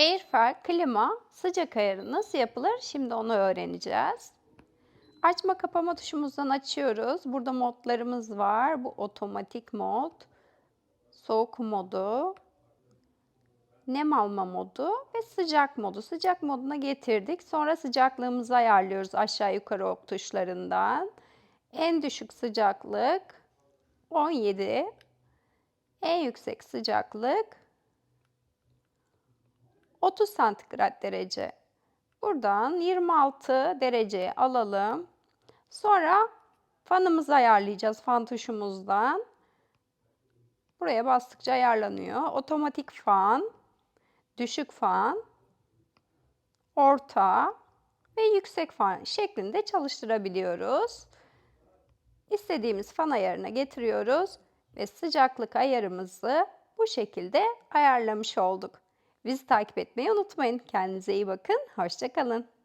Airfare klima sıcak ayarı nasıl yapılır? Şimdi onu öğreneceğiz. Açma kapama tuşumuzdan açıyoruz. Burada modlarımız var. Bu otomatik mod, soğuk modu, nem alma modu ve sıcak modu. Sıcak moduna getirdik. Sonra sıcaklığımızı ayarlıyoruz aşağı yukarı ok tuşlarından. En düşük sıcaklık 17. En yüksek sıcaklık 30 santigrat derece. Buradan 26 dereceye alalım. Sonra fanımızı ayarlayacağız fan tuşumuzdan. Buraya bastıkça ayarlanıyor. Otomatik fan, düşük fan, orta ve yüksek fan şeklinde çalıştırabiliyoruz. İstediğimiz fan ayarına getiriyoruz ve sıcaklık ayarımızı bu şekilde ayarlamış olduk. Bizi takip etmeyi unutmayın. Kendinize iyi bakın. Hoşçakalın.